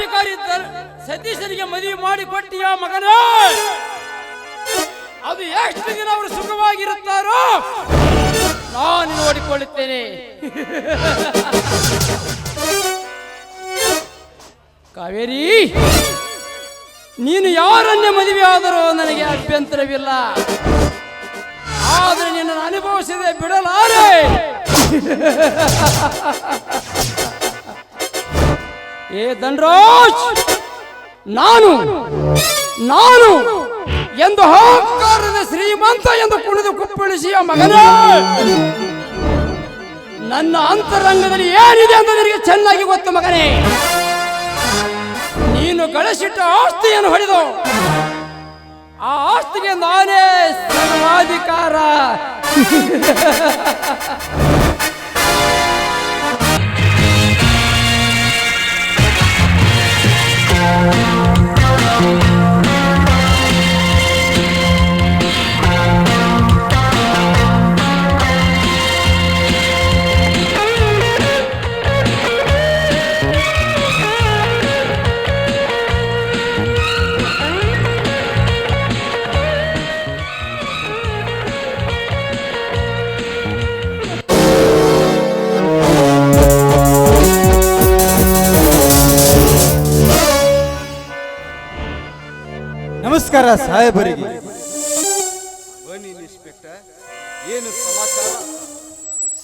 ಭಿಕಾರಿ ಸತೀಶನಿಗೆ ಮದುವೆ ಮಾಡಿ ಕೊಟ್ಟಿಯ ಮಗನ? ಅದು ಎಷ್ಟು ದಿನ ಅವರು ಸುಖವಾಗಿರುತ್ತಾರೋ? ನಾನು ನೋಡಿಕೊಳ್ಳುತ್ತೇನೆ. ಕಾವೇರಿ, ನೀನು ಯಾರನ್ನೇ ಮದುವೆ ಆದರೂ ನನಗೆ ಅಭ್ಯಂತರವಿಲ್ಲ. ಆದರೆ ನಿನ್ನನ್ನು ಅನುಭವಿಸದೆ ಬಿಡಲಾರೆ. ಏ ಧನ್ರಾಜ್! ನಾನು ನಾನು ಎಂದು ಅಹಂಕಾರದ ಶ್ರೀಮಂತ ಎಂದು ಕುಣಿದು ಕುಪ್ಪಳಿಸಿಯ ಮಗನೇ! ನನ್ನ ಅಂತರಂಗದಲ್ಲಿ ಏನಿದೆ ಅಂತ ನಿನಗೆ ಚೆನ್ನಾಗಿ ಗೊತ್ತು ಮಗನೇ! ನೀನು ಗಳಿಸಿಟ್ಟ ಆಸ್ತಿಯನ್ನು ಹೊಡೆದು, ಆ ಆಸ್ತಿಗೆ ನಾನೇ ಸರ್ವಾಧಿಕಾರ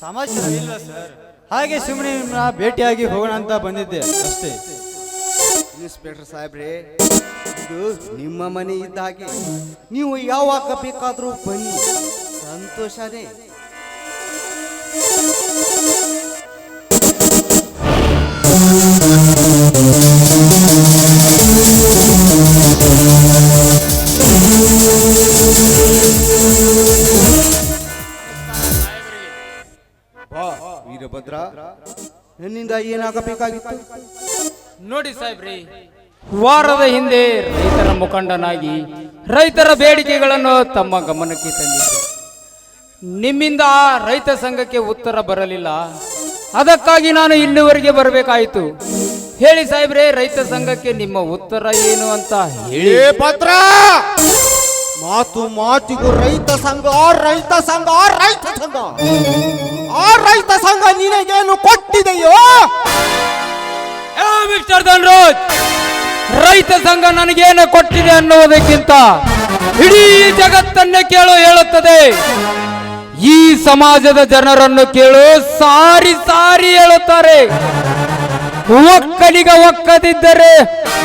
ಸಮಾಚಾರ ಇಲ್ಲ, ಸರ್. ಹಾಗೆ ಸುಮ್ಮನೆ ನಿಮ್ಮನ್ನ ಭೇಟಿಯಾಗಿ ಹೋಗೋಣ ಅಂತ ಬಂದಿದ್ದೆ, ಅಷ್ಟೇ. ಇನ್ಸ್ಪೆಕ್ಟರ್ ಸಾಹೇಬ್ರೆ ಇದು ನಿಮ್ಮ ಮನೆ ಇದ್ದ ಹಾಗೆ. ನೀವು ಯಾವಾಗ ಬೇಕಾದರೂ ಬನ್ನಿ. ಸಂತೋಷನೇ. ನನ್ನಿಂದ ಏನಾಗಬೇಕಾಗಿತ್ತು? ನೋಡಿ ಸಾಹೇಬ್ರಿ ವಾರದ ಹಿಂದೆ ರೈತರ ಮುಖಂಡನಾಗಿ ರೈತರ ಬೇಡಿಕೆಗಳನ್ನು ತಮ್ಮ ಗಮನಕ್ಕೆ ತಂದಿದ್ದೆ. ನಿಮ್ಮಿಂದ ಆ ರೈತ ಸಂಘಕ್ಕೆ ಉತ್ತರ ಬರಲಿಲ್ಲ. ಅದಕ್ಕಾಗಿ ನಾನು ಇಲ್ಲಿವರೆಗೆ ಬರಬೇಕಾಯಿತು. ಹೇಳಿ ಸಾಹೇಬ್ರೆ ರೈತ ಸಂಘಕ್ಕೆ ನಿಮ್ಮ ಉತ್ತರ ಏನು ಅಂತ ಹೇಳಿ. ಭದ್ರ ಮಾತು ಮಾತಿಗೂ ರೈತ ಸಂಘ ರೈತ ಸಂಘ ರೈತ ಸಂಘ. ಆ ರೈತ ಸಂಘ ನಿನಗೇನು ಕೊಟ್ಟಿದೆಯೋ? ಮಿಸ್ಟರ್ ಧನ್ರಾಜ್, ರೈತ ಸಂಘ ನನಗೇನು ಕೊಟ್ಟಿದೆ ಅನ್ನುವುದಕ್ಕಿಂತ ಇಡೀ ಜಗತ್ತನ್ನೇ ಕೇಳು ಹೇಳುತ್ತದೆ. ಈ ಸಮಾಜದ ಜನರನ್ನು ಕೇಳು ಸಾರಿ ಸಾರಿ ಹೇಳುತ್ತಾರೆ. ಒಕ್ಕಲಿಗ ಒಕ್ಕದಿದ್ದರೆ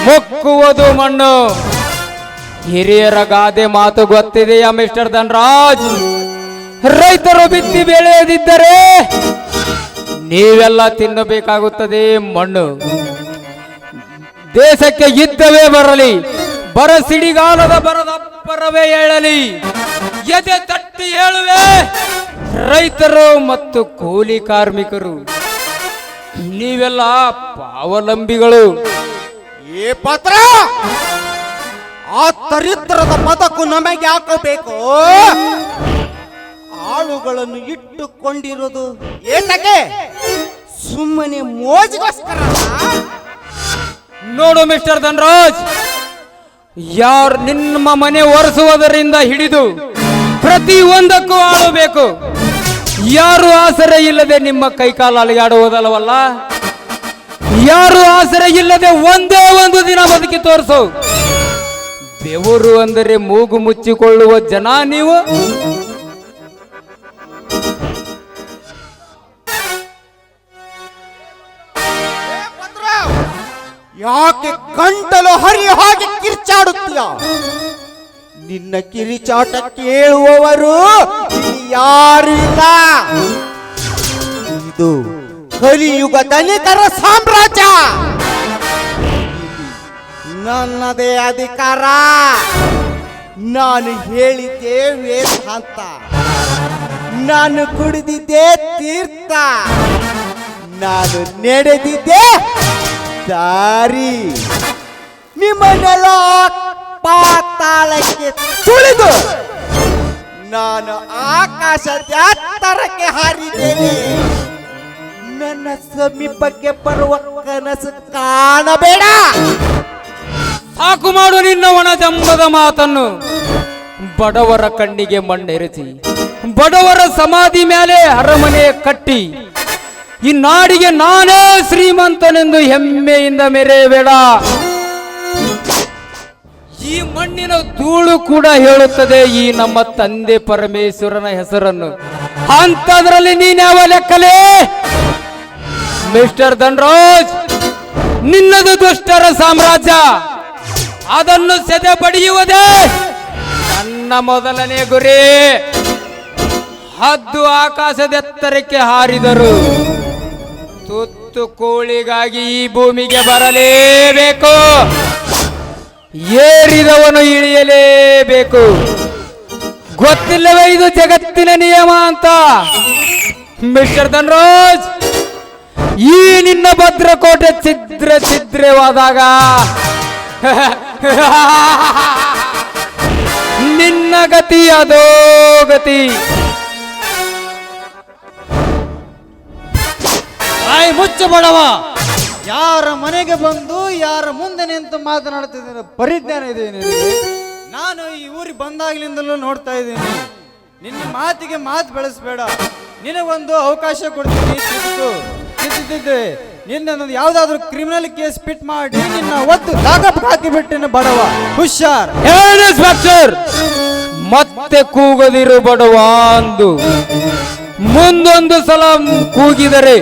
ಮೊಕ್ಕುವುದು ಮಣ್ಣು. ಹಿರಿಯರ ಗಾದೆ ಮಾತು ಗೊತ್ತಿದೆಯಾ, ಮಿಸ್ಟರ್ ಧನ್ರಾಜ್? ರೈತರು ಬಿತ್ತಿ ಬೆಳೆಯದಿದ್ದರೆ ನೀವೆಲ್ಲ ತಿನ್ನಬೇಕಾಗುತ್ತದೆ, ಮಣ್ಣು. ದೇಶಕ್ಕೆ ಯುದ್ಧವೇ ಬರಲಿ, ಬರ ಸಿಡಿಗಾಲದ ಬರದಪ್ಪರವೇ ಹೇಳಲಿ ಎದೆ ತಟ್ಟಿ ಹೇಳುವೆ ರೈತರು ಮತ್ತು ಕೂಲಿ ಕಾರ್ಮಿಕರು, ನೀವೆಲ್ಲ ಪಾವಲಂಬಿಗಳು. ಏ ಪತ್ರ! ಆ ತರಿದ್ರದ ಪದಕ್ಕೂ ನಮಗೆ ಹಾಕಬೇಕು ಆಳುಗಳನ್ನು ಇಟ್ಟುಕೊಂಡಿರೋದು ಏತಕ್ಕೆ? ಸುಮ್ಮನೆ ಮೋಜಿಗೋಸ್ಕರ ನೋಡು ಮಿಸ್ಟರ್ ಧನ್ರಾಜ್, ಯಾರು ನಿಮ್ಮ ಮನೆ ಒರೆಸುವುದರಿಂದ ಹಿಡಿದು ಪ್ರತಿ ಒಂದಕ್ಕೂ ಆಳಬೇಕು. ಯಾರು ಆಸರೆ ಇಲ್ಲದೆ ನಿಮ್ಮ ಕೈಕಾಲು ಅಲಿಗಾಡುವುದಲ್ಲವಲ್ಲ ಯಾರು ಆಸರೆ ಇಲ್ಲದೆ ಒಂದೇ ಒಂದು ದಿನ ಬದುಕಿ ತೋರಿಸು. ಬೆವರು ಅಂದರೆ ಮೂಗು ಮುಚ್ಚಿಕೊಳ್ಳುವ ಜನ ನೀವು? ಯಾಕೆ ಕಂಟಲು ಹರಿ ಹಾಗೆ ಕಿರ್ಚಾಡುತ್ತೀಯ? ನಿನ್ನ ಕಿರಿಚಾಟ ಕೇಳುವವರು ಯಾರಿಲ್ಲ ಇದು ಕಲಿಯುಗ ದಲಿತರ ಸಾಮ್ರಾಜ್ಯ. ನನ್ನದೇ ಅಧಿಕಾರ. ನಾನು ಹೇಳಿದ್ದೆ ವೇದಾಂತ ನಾನು ಕುಡಿದಿದ್ದೆ ತೀರ್ಥ. ನಾನು ನಡೆದಿದ್ದೆ ದಾರಿ. ನಿಮ್ಮನ್ನೆಲ್ಲ ಪಾತಾಳಕ್ಕೆ ತುಳಿದು ನಾನು ಆಕಾಶದ ಎತ್ತರಕ್ಕೆ ಹಾರಿದ್ದೇನೆ. ನನ್ನ ಸಮೀಪಕ್ಕೆ ಬರುವ ಕನಸು ಕಾಣಬೇಡ. ಸಾಕು ಮಾಡು ನಿನ್ನ ಒಣ ಜಂಬದ ಮಾತನ್ನು. ಬಡವರ ಕಣ್ಣಿಗೆ ಮಣ್ಣೆರೆಸಿ, ಬಡವರ ಸಮಾಧಿ ಮೇಲೆ ಅರಮನೆ ಕಟ್ಟಿ, ಈ ನಾಡಿಗೆ ನಾನೇ ಶ್ರೀಮಂತನೆಂದು ಹೆಮ್ಮೆಯಿಂದ ಮೆರೆಯಬೇಡ. ಈ ಮಣ್ಣಿನ ಧೂಳು ಕೂಡ ಹೇಳುತ್ತದೆ ಈ ನಮ್ಮ ತಂದೆ ಪರಮೇಶ್ವರನ ಹೆಸರನ್ನು. ಅಂತದ್ರಲ್ಲಿ ನೀನ್ಯಾವ ಲೆಕ್ಕಲೇ? ಮಿಸ್ಟರ್ ಧನ್ರಾಜ್, ನಿನ್ನದು ದುಷ್ಟರ ಸಾಮ್ರಾಜ್ಯ. ಅದನ್ನು ಸೆದೆ ಬಡಿಯುವುದೇ ನನ್ನ ಮೊದಲನೇ ಗುರಿ. ಹದ್ದು ಆಕಾಶದೆತ್ತರಕ್ಕೆ ಹಾರಿದರು. ತುತ್ತು ಕೋಳಿಗಾಗಿ ಈ ಭೂಮಿಗೆ ಬರಲೇಬೇಕು. ಏರಿದವನು ಇಳಿಯಲೇಬೇಕು. ಗೊತ್ತಿಲ್ಲವೇ ಇದು ಜಗತ್ತಿನ ನಿಯಮ ಅಂತ? ಮಿಸ್ಟರ್ ಧನ್ರಾಜ್, ಈ ನಿನ್ನ ಭದ್ರಕೋಟೆ ಛಿದ್ರ ಛಿದ್ರವಾದಾಗ ನಿನ್ನ ಗತಿ ಅದೋ ಗತಿ. ಬಾಯಿ ಮುಚ್ಚ ಬಡವ. ಯಾರ ಮನೆಗೆ ಬಂದು, ಯಾರ ಮುಂದೆ ನಿಂತು ಮಾತನಾಡ್ತಿದ್ದೀನಿ ಪರಿಜ್ಞಾನ ಇದೆ ನಾನು ಈ ಊರಿಗೆ ಬಂದಾಗ್ಲಿಂದಲೂ ನೋಡ್ತಾ ಇದ್ದೀನಿ. ನಿನ್ನ ಮಾತಿಗೆ ಮಾತು ಬೆಳೆಸ್ಬೇಡ. ನಿನಗೊಂದು ಅವಕಾಶ ಕೊಡ್ತೀನಿ ನಿನ್ನ ಯಾವ್ದಾದ್ರು ಕ್ರಿಮಿನಲ್ ಕೇಸ್ ಫಿಟ್ ಮಾಡಿ ನಿನ್ನ ಒತ್ತು ಲಾಕಪ್ ಹಾಕಿಬಿಟ್ಟಿನ ಬಡವ. ಹುಷಾರ್. ಮತ್ತೆ ಕೂಗದಿರು ಬಡವ ಅಂದು. ಮುಂದೊಂದು ಸಲ ಕೂಗಿದರೆ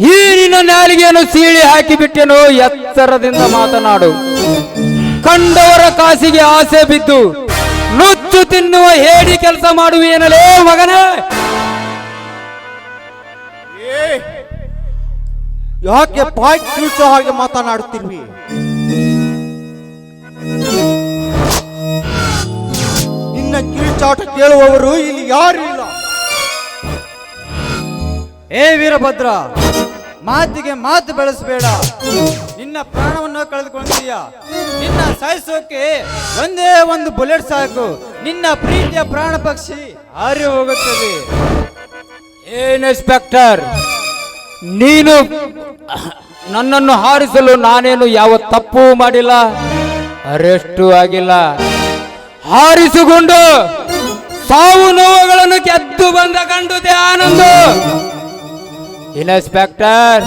ಈ ನಿನ್ನ ನಾಲಿಗೆಯನ್ನು ಸೀಳಿ ಹಾಕಿಬಿಟ್ಟೆನು ಎತ್ತರದಿಂದ ಮಾತನಾಡು. ಕಂಡವರ ಕಾಸಿಗೆ ಆಸೆ ಬಿದ್ದು ನುಚ್ಚು ತಿನ್ನುವ ಹೇಡಿ ಕೆಲಸ ಮಾಡುವೇನಲೇ ಮಗನೇ? ಯಾಕೆ ಪಾಯಿಂಟ್ ಕಿಲ್ಚೋ ಹಾಗೆ ಮಾತನಾಡುತ್ತಿರುವಿ ನಿನ್ನ ಕಿರುಚಾಟ ಕೇಳುವವರು ಇಲ್ಲಿ ಯಾರು ಇಲ್ಲ. ಏ ವೀರಭದ್ರ ಮಾತಿಗೆ ಮಾತು ಬೆಳೆಸಬೇಡ. ನಿನ್ನ ಪ್ರಾಣವನ್ನು ಕಳೆದುಕೊಂಡಿದೀಯ ನಿನ್ನ ಸಾಯಿಸೋಕೆ ಒಂದೇ ಒಂದು ಬುಲೆಟ್ ಸಾಕು. ನಿನ್ನ ಪ್ರೀತಿಯ ಪ್ರಾಣ ಪಕ್ಷಿ ಹಾರಿ ಹೋಗುತ್ತದೆ. ಏನ್ ಇನ್ಸ್ಪೆಕ್ಟರ್? ನೀನು ನನ್ನನ್ನು ಹಾರಿಸಲು ನಾನೇನು ಯಾವ ತಪ್ಪು ಮಾಡಿಲ್ಲ ಅರೆಸ್ಟು ಆಗಿಲ್ಲ. ಹಾರಿಸಿಕೊಂಡು ಸಾವು ನೋವುಗಳನ್ನು ಗೆದ್ದು ಬಂದ ಕಂಡುದೆ ಆನಂದ ಇನ್ಸ್ಪೆಕ್ಟರ್,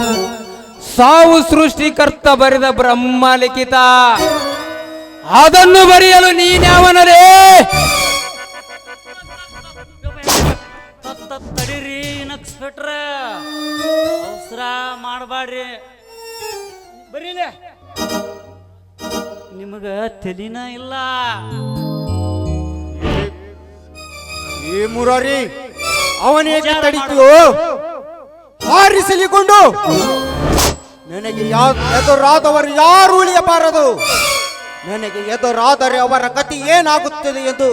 ಸಾವು ಸೃಷ್ಟಿಕರ್ತ ಬರೆದ ಬ್ರಹ್ಮ ಲಿಖಿತ ಅದನ್ನು ಬರೆಯಲು ನೀನ್ಯಾವನರೇ ತತ್ತ ತಡೀರಿ ಬಿಟ್ರ ಅವಸರ ಮಾಡಬಾಡ್ರಿ ಬರೀಲೆ. ನಿಮಗ ತಲಿನ ಇಲ್ಲ. ಏ ಮುರಾರಿ ಅವನೇಗೆ ತಡಿತು ಹಾರಿಸಲಿಕೊಂಡು ನನಗೆ ಎದುರಾದವರು ಯಾರು ಉಳಿಯಬಾರದು. ನನಗೆ ಎದುರಾದರೆ ಅವರ ಗತಿ ಏನಾಗುತ್ತದೆ ಎಂದು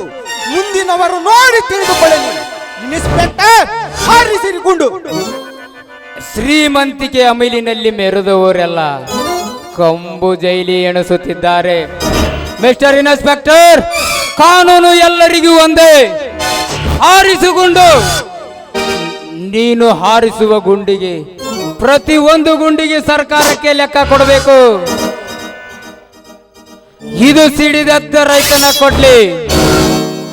ಮುಂದಿನವರು ನೋಡಿ ತಿಳಿದುಕೊಳ್ಳಲಿ. ಇನ್ಸ್ಪೆಕ್ಟರ್ ಹಾರಿಸಿರಿಕೊಂಡು ಶ್ರೀಮಂತಿಕೆ ಅಮಿಲಿನಲ್ಲಿ ಮೆರೆದವರೆಲ್ಲ ಕಂಬು ಜೈಲಿ ಎಣಿಸುತ್ತಿದ್ದಾರೆ. ಮಿಸ್ಟರ್ ಇನ್ಸ್ಪೆಕ್ಟರ್, ಕಾನೂನು ಎಲ್ಲರಿಗೂ ಒಂದೇ. ಹಾರಿಸುಗುಂಡು ನೀನು ಹಾರಿಸುವ ಗುಂಡಿಗೆ ಪ್ರತಿ ಒಂದು ಗುಂಡಿಗೆ ಸರ್ಕಾರಕ್ಕೆ ಲೆಕ್ಕ ಕೊಡಬೇಕು. ಇದು ಸಿಡಿದದ್ದ ರೈತನ ಕೊಡ್ಲಿ.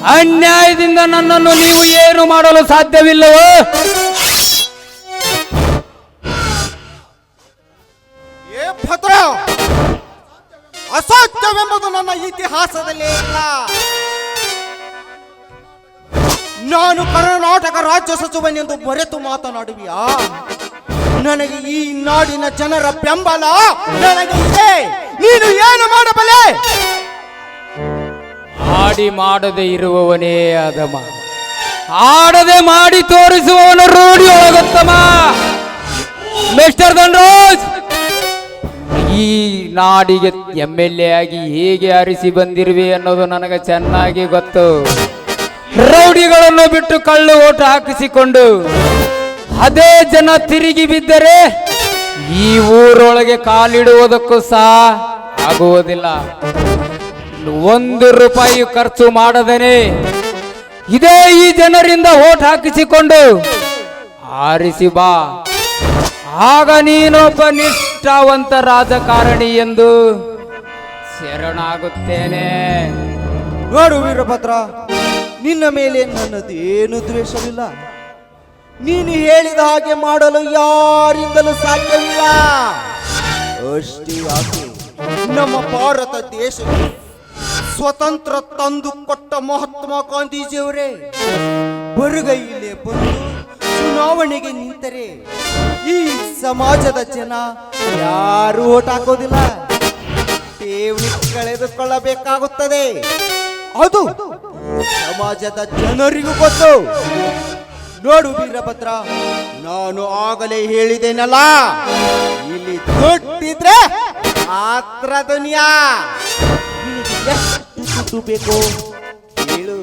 ಅನ್ಯಾಯದಿಂದ ನನ್ನನ್ನು ನೀವು ಏನು ಮಾಡಲು ಸಾಧ್ಯವಿಲ್ಲವೋ? ಏ ಭದ್ರ! ಅಸಾಧ್ಯವೆಂಬುದು ನನ್ನ ಇತಿಹಾಸದಲ್ಲಿ ಇಲ್ಲ. ನಾನು ಕರ್ನಾಟಕ ರಾಜ್ಯ ಸಚಿವನೆಂದು ಬರೆತು ಮಾತನಾಡುವಿಯಾ? ನನಗೆ ಈ ನಾಡಿನ ಜನರ ಬೆಂಬಲ ನನಗೆ ಇದೆ. ನೀನು ಏನು ಮಾಡಬಲ್ಲೆ? ಆಡಿ ಮಾಡದೆ ಇರುವವನೇ ಅದಮ ಆಡದೆ ಮಾಡಿ ತೋರಿಸುವವನು ರೂಢಿ ಒಳಗುತ್ತಮ ಮಿಸ್ಟರ್ ಧನ್ರಾಜ್ ಈ ನಾಡಿಗೆ ಎಂ ಎಲ್ ಎ ಆಗಿ ಹೇಗೆ ಅರಿಸಿ ಬಂದಿರುವೆ ಅನ್ನೋದು ನನಗೆ ಚೆನ್ನಾಗಿ ಗೊತ್ತು. ರೌಡಿಗಳನ್ನು ಬಿಟ್ಟು ಕಳ್ಳು ಓಟ ಹಾಕಿಸಿಕೊಂಡು ಅದೇ ಜನ ತಿರುಗಿ ಬಿದ್ದರೆ ಈ ಊರೊಳಗೆ ಕಾಲಿಡುವುದಕ್ಕೂ ಸಹ ಆಗುವುದಿಲ್ಲ. ಒಂದು ರೂಪಾಯಿ ಖರ್ಚು ಮಾಡದೇನೆ. ಇದೇ ಈ ಜನರಿಂದ ಓಟ್ ಹಾಕಿಸಿಕೊಂಡು ಆರಿಸಿ ಬಾ. ಆಗ ನೀನೊಬ್ಬ ನಿಷ್ಠಾವಂತ ರಾಜಕಾರಣಿ ಎಂದು ಶರಣಾಗುತ್ತೇನೆ. ನೋಡು ವೀರಭದ್ರ, ನಿನ್ನ ಮೇಲೆ ನನ್ನದೇನು ದ್ವೇಷವಿಲ್ಲ. ನೀನು ಹೇಳಿದ ಹಾಗೆ ಮಾಡಲು ಯಾರಿಂದಲೂ ಸಾಧ್ಯವಿಲ್ಲ. ಅಷ್ಟೇ ನಮ್ಮ ಭಾರತ ದೇಶಕ್ಕೆ ಸ್ವತಂತ್ರ ತಂದು ಕೊಟ್ಟ ಮಹಾತ್ಮ ಗಾಂಧೀಜಿಯವರೇ, ಬರುಗೈಲೇ ಬಂದು ಚುನಾವಣೆಗೆ ನಿಂತರೆ ಈ ಸಮಾಜದ ಜನ ಯಾರು ಓಟ್ ಹಾಕೋದಿಲ್ಲ. ಠೇವಣಿ ಕಳೆದುಕೊಳ್ಳಬೇಕಾಗುತ್ತದೆ. ಅದು ಸಮಾಜದ ಜನರಿಗೂ ಗೊತ್ತು. ನೋಡು ವೀರಭದ್ರ, ನಾನು ಆಗಲೇ ಹೇಳಿದೇನಲ್ಲ, ಇಲ್ಲಿ ದೊಡ್ಡಿದ್ರೆ ಆತ್ರ ದುನಿಯಾ ದುಡ್ಡು ಬೇಕು? ಹೇಳು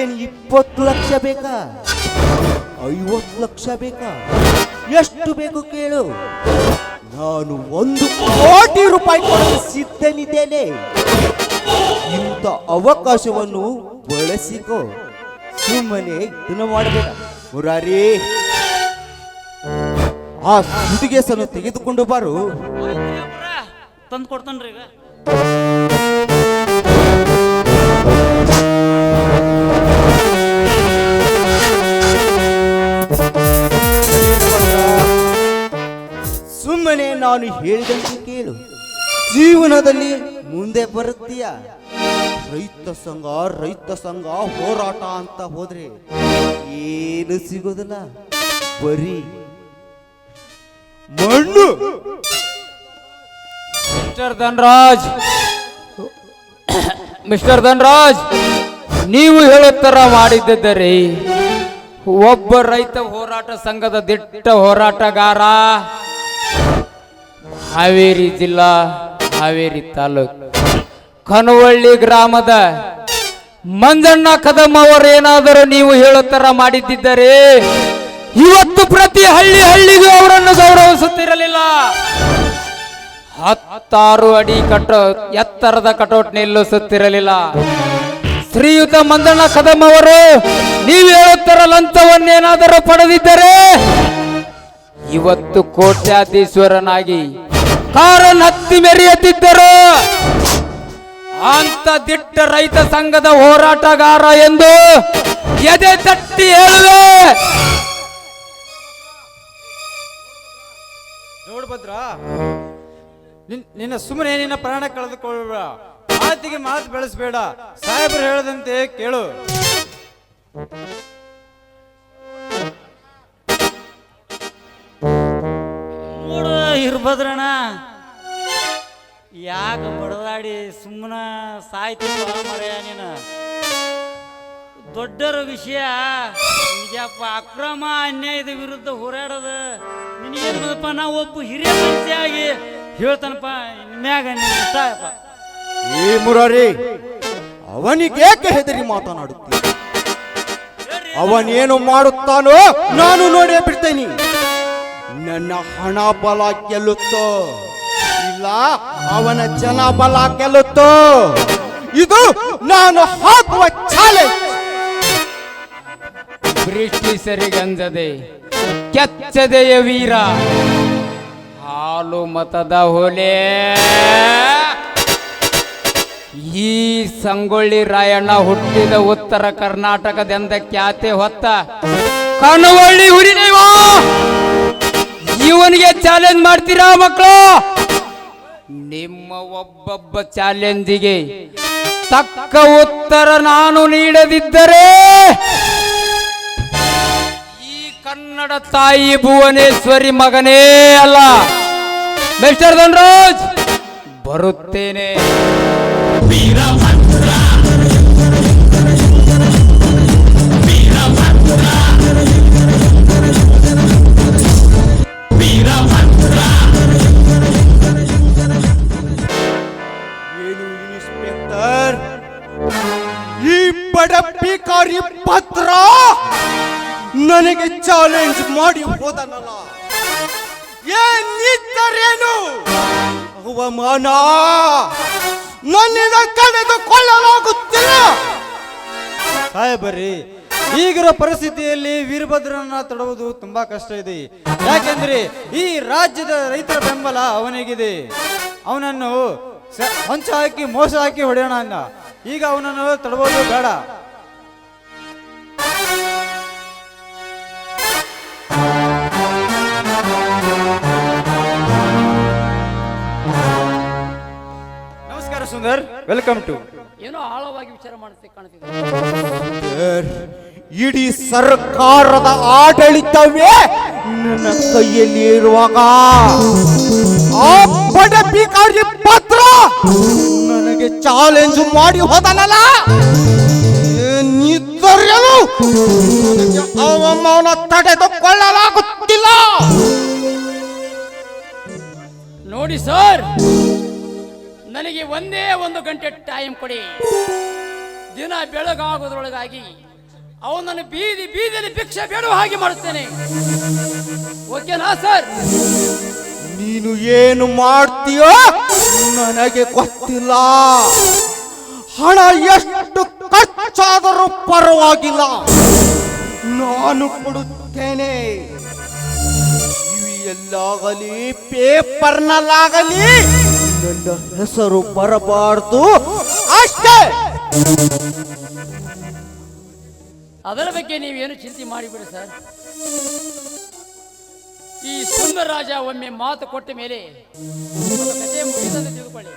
ಏನ್ ಇಪ್ಪತ್ತು ಲಕ್ಷ ಬೇಕಾ? ಐವತ್ತು ಲಕ್ಷ ಬೇಕಾ? ಎಷ್ಟು ಬೇಕು ಕೇಳು. ನಾನು ಒಂದು ಕೋಟಿ ರೂಪಾಯಿ ಕೊಡಲು ಸಿದ್ಧನಿದ್ದೇನೆ. ಇಂಥ ಅವಕಾಶವನ್ನು ಬಳಸಿಕೋ. ಸುಮ್ಮನೆ ಇದನ್ನು ಮಾಡಬೇಡ. ಮುರಾರಿ. ಆ ಸುದಿಗೆಸನ್ನು ತೆಗೆದುಕೊಂಡು ಬಾರು. ತಂದು ಕೊಡ್ತಾನ್ರಿ ಈಗ. ಸುಮ್ಮನೆ ನಾನು ಹೇಳಿದಂತೆ ಕೇಳು. ಜೀವನದಲ್ಲಿ ಮುಂದೆ ಬರುತ್ತೀಯ? ರೈತ ಸಂಘ ರೈತ ಸಂಘ ಹೋರಾಟ ಅಂತ ಹೋದ್ರೆ ಏನು ಸಿಗೋದಿಲ್ಲ? ಬರೀ ಮಣ್ಣು. ಮಿಸ್ಟರ್ ಧನ್ರಾಜ್ ಮಿಸ್ಟರ್ ಧನ್ರಾಜ್ ನೀವು ಹೇಳುತ್ತರ ಮಾಡಿದ್ದರೆ ಒಬ್ಬ ರೈತ ಹೋರಾಟ ಸಂಘದ ದಿಟ್ಟ ಹೋರಾಟಗಾರ, ಹಾವೇರಿ ಜಿಲ್ಲಾ, ಹಾವೇರಿ ತಾಲೂಕು. ಕನವಳ್ಳಿ ಗ್ರಾಮದ ಮಂಜಣ್ಣ ಕದಂ ಅವರೇನಾದರೂ ನೀವು ಹೇಳುತ್ತರ ಮಾಡಿದ್ದರೆ ಇವತ್ತು ಪ್ರತಿ ಹಳ್ಳಿ ಹಳ್ಳಿಗೂ ಅವರನ್ನು ಗೌರವಿಸುತ್ತಿರಲಿಲ್ಲ. ಹತ್ತಾರು ಅಡಿ ಕಟೋ, ಎತ್ತರದ ಕಟೌಟ್ ನಿಲ್ಲಿಸುತ್ತಿರಲಿಲ್ಲ. ಶ್ರೀಯುತ ಮಂದಣ್ಣ ಕದಂ ಅವರು, ನೀವು ಹೇಳುತ್ತರ ಲಂಚವನ್ನೇನಾದರೂ ಪಡೆದಿದ್ದರೆ? ಇವತ್ತು ಕೋಟ್ಯಾಧೀಶ್ವರನಾಗಿ ಕಾರನ್ ಹತ್ತಿ ಮೆರೆಯುತ್ತಿದ್ದರು ಅಂತ ದಿಟ್ಟ ರೈತ ಸಂಘದ ಹೋರಾಟಗಾರ ಎಂದು ಎದೆ ತಟ್ಟಿ ಹೇಳುವೆ ನೋಡ್ಬದ್ರಾ ನಿನ್ನ ಸುಮ್ಮನೆ ನಿನ್ನ ಪ್ರಾಣ ಕಳೆದುಕೊಳ್ಳಬೇಡ. ಮಾತಿಗೆ ಮಾತು ಬೆಳೆಸಬೇಡ. ಸಾಹೇಬರು ಹೇಳದಂತೆ ಕೇಳು. ನೋಡು ಇರ್ಬದ್ರಣ್ಣ ಯಾಕೆ ಬಡದಾಡಿ ಸುಮ್ಮನ ಸಾಯ್ತಿ ಮರೆಯ ನೀನು? ದೊಡ್ಡರ ವಿಷಯ ನಿಜಪ್ಪ ಅಕ್ರಮ ಅನ್ಯಾಯದ ವಿರುದ್ಧ ಹೋರಾಡೋದು. ನಿನಗೇನು ಬದಪ್ಪ ನಾವು ಒಬ್ಬ ಹಿರಿಯ ಮನುಷ್ಯಾಗಿ ಹೇಳ್ತಾನಪ್ಪ ಇನ್ಮ್ಯಾಗ ನಿಮ್ಮ ಈ ಏ ಮುರಾರಿ ಅವನಿಗೇಕೆ ಹೆದರಿ ಮಾತನಾಡುತ್ತೀನಿ ಅವನೇನು ಮಾಡುತ್ತಾನೋ ನಾನು ನೋಡೇ ಬಿಡ್ತೇನೆ. ನನ್ನ ಹಣ ಬಲ ಗೆಲ್ಲುತ್ತೋ? ಇಲ್ಲ ಅವನ ಜನ ಬಲ ಗೆಲ್ಲುತ್ತೋ? ಇದು ನಾನು ಹಾಕುವ ಚಾಲೆಂಜ್ ಬ್ರಿಟಿಷರಿಗಂಜದೆ ಕೆಚ್ಚದೆಯ ವೀರ. ಹಾಲು ಮತದ ಹೊಲೆ. ಈ ಸಂಗೊಳ್ಳಿ ರಾಯಣ್ಣ ಹುಟ್ಟಿದ ಉತ್ತರ ಕರ್ನಾಟಕದಿಂದ ಖ್ಯಾತೆ ಹೊತ್ತ ಕನವಳ್ಳಿ ನೀವು. ಇವನಿಗೆ ಚಾಲೆಂಜ್ ಮಾಡ್ತೀರಾ ಮಕ್ಕಳು? ನಿಮ್ಮ ಒಬ್ಬೊಬ್ಬ ಚಾಲೆಂಜಿಗೆ ತಕ್ಕ ಉತ್ತರ ನಾನು ನೀಡದಿದ್ದರೆ ಈ ಕನ್ನಡ ತಾಯಿ ಭುವನೇಶ್ವರಿ ಮಗನೇ ಅಲ್ಲ. ಮಿಸ್ಟರ್ ಧನ್ರಾಜ್ ಬರುತ್ತೇನೆ. ಏನು ಇನ್ಸ್ಪೆಕ್ಟರ್? ಈ ಬಡ ಭಿಕಾರಿ ಪತ್ರ ನನಗೆ ಚಾಲೆಂಜ್ ಮಾಡಿ ಹೋದನಲ್ಲ. ಏನಿದ್ದರೇನು? ಅವಮಾನ. ನನ್ನಿಂದ ಕಳೆದುಕೊಳ್ಳಲಾಗುತ್ತಿಲ್ಲ. ಸಾಹೇಬರಿ, ಈಗಿರೋ ಪರಿಸ್ಥಿತಿಯಲ್ಲಿ ವೀರಭದ್ರನ ತಡುವುದು ತುಂಬಾ ಕಷ್ಟ ಇದೆ. ಯಾಕೆಂದ್ರೆ ಈ ರಾಜ್ಯದ ರೈತರ ಬೆಂಬಲ ಅವನಿಗಿದೆ. ಅವನನ್ನು ಹೊಂಚ ಹಾಕಿ ಮೋಸ ಹಾಕಿ ಹೊಡೆಯೋಣ ಈಗ ಅವನನ್ನು ತಡಬಹುದು ಬೇಡ. ಸುಂದರ್ ವೆಲ್ಕಮ್ ಟು ಏನೋ ಆಳವಾಗಿ ವಿಚಾರ ಮಾಡುತ್ತೆ ಕಾಣ್ತಿದೆ ಇಡೀ ಸರ್ಕಾರದ ಆಡಳಿತವೇ ನನ್ನ ಕೈಯಲ್ಲಿ ಇರುವಾಗ ಆ ಬಡ ಪಿಕಾರಿ ಪತ್ರ ನನಗೆ ಚಾಲೆಂಜ್ ಮಾಡಿ ಹೋದನಲ್ಲ? ನನಗೆ ಅವಮಾನ ತಡೆದುಕೊಳ್ಳಲಾಗುತ್ತಿಲ್ಲ. ನೋಡಿ ಸರ್ ನನಗೆ ಒಂದೇ ಒಂದು ಗಂಟೆ ಟೈಮ್ ಕೊಡಿ. ದಿನ ಬೆಳಗಾಗೋದ್ರೊಳಗಾಗಿ ಅವನನ್ನು ಬೀದಿ ಬೀದಿಯಲ್ಲಿ ಭಿಕ್ಷೆ ಬೇಡುವ ಹಾಗೆ ಮಾಡುತ್ತೇನೆ. ಓಕೆನಾ ಸರ್ ನೀನು ಏನು ಮಾಡ್ತೀಯೋ ನನಗೆ ಗೊತ್ತಿಲ್ಲ. ಹಣ ಎಷ್ಟು ಖರ್ಚಾದರೂ ಪರವಾಗಿಲ್ಲ. ನಾನು ಕೊಡುತ್ತೇನೆ. ಎಲ್ಲಾಗಲಿ ಪೇಪರ್ನಲ್ಲಾಗಲಿ ಹೆಸರು ಬರಬಾರ್ದು. ಅಷ್ಟೇ. ಅದರ ಬಗ್ಗೆ ನೀವೇನು ಚಿಂತೆ ಮಾಡಿಬಿಡಿ ಸರ್. ಈ ಸುಂದರ ರಾಜ ಒಮ್ಮೆ ಮಾತು ಕೊಟ್ಟ ಮೇಲೆ ಮುಗಿದಂತೆ ತಿಳ್ಕೊಳ್ಳಿ.